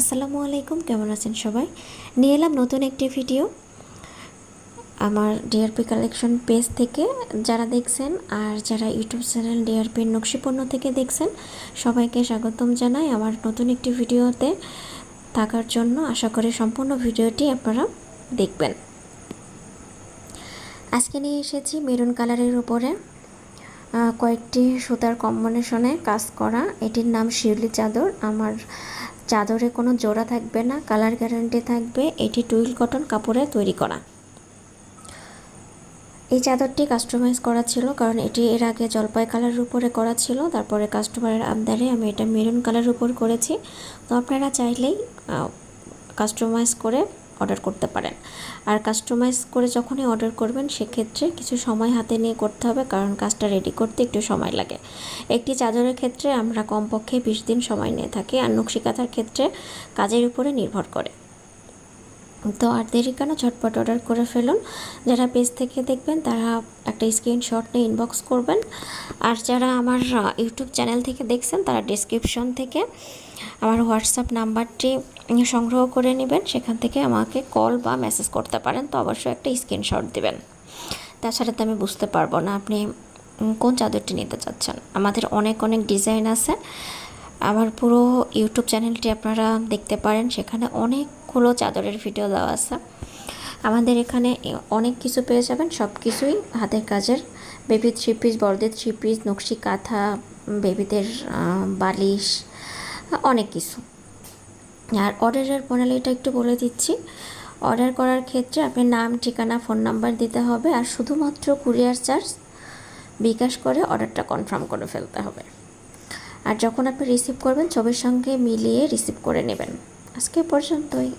আসসালামু আলাইকুম, কেমন আছেন সবাই? নিয়ে এলাম নতুন একটি ভিডিও। আমার ডিআরপি কালেকশন পেজ থেকে যারা দেখছেন আর যারা ইউটিউব চ্যানেল ডিআরপির নকশিপণ্য থেকে দেখছেন, সবাইকে স্বাগতম জানাই আমার নতুন একটি ভিডিওতে থাকার জন্য। আশা করি সম্পূর্ণ ভিডিওটি আপনারা দেখবেন। আজকে নিয়ে এসেছি মেরুন কালারের উপরে কয়েকটি সুতার কম্বিনেশনে কাজ করা। এটির নাম শিউলি চাদর। আমার চাদরে কোনো জোড়া থাকবে না, কালার গ্যারান্টি থাকবে, এটি টুইল কটন কাপড়ে তৈরি করা। এই চাদরটি কাস্টমাইজ করা ছিল কারণ এটি এর আগে জলপাই কালারের উপরে করা ছিল, তারপরে কাস্টমারের আবদারে আমি এটা মেরুন কালারের উপর করেছি। তো আপনারা চাইলেই কাস্টমাইজ করে অর্ডার করতে পারেন। আর কাস্টমাইজ করে যখনই অর্ডার করবেন, সেক্ষেত্রে কিছু সময় হাতে নিয়ে করতে হবে, কারণ কাজটা রেডি করতে একটু সময় লাগে। একটি চাদরের ক্ষেত্রে আমরা কমপক্ষে বিশ দিন সময় নিয়ে থাকি, আর নকশিকাতার ক্ষেত্রে কাজের উপরে নির্ভর করে। তো আর দেরি কেন? ঝটপট অর্ডার করে ফেলুন। যারা পেজ থেকে দেখবেন, তারা একটা স্ক্রিনশট নিয়ে ইনবক্স করবেন। আর যারা আমার ইউটিউব চ্যানেল থেকে দেখছেন, তারা ডিসক্রিপশন থেকে আমার হোয়াটসঅ্যাপ নাম্বারটি সংগ্রহ করে নেবেন। সেখান থেকে আমাকে কল বা মেসেজ করতে পারেন, তো অবশ্যই একটা স্ক্রিনশট দেবেন। তাছাড়া তো আমি বুঝতে পারব না আপনি কোন চাদরটি নিতে চাচ্ছেন? আমাদের অনেক অনেক ডিজাইন আছে। আমার পুরো ইউটিউব চ্যানেলটি আপনারা দেখতে পারেন। সেখানে অনেকগুলো চাদরের ভিডিও দেওয়া আছে। আমাদের এখানে অনেক কিছু পেয়ে যাবেন। সব কিছুই হাতের কাজের। বেবি থ্রি পিস বড়দের থ্রি পিস নকশি কাঁথা, বেবিদের বালিশ, অনেক কিছু। আর অর্ডারের প্রণালীটা একটু বলে দিচ্ছি। অর্ডার করার ক্ষেত্রে আপনি নাম, ঠিকানা ফোন নাম্বার দিতে হবে। আর শুধুমাত্র কুরিয়ার চার্জ বিকাশ করে অর্ডারটা কনফার্ম করে ফেলতে হবে। আর যখন আপনি রিসিভ করবেন ছবির সঙ্গে মিলিয়ে রিসিভ করে নেবেন। আজকে পর্যন্তই।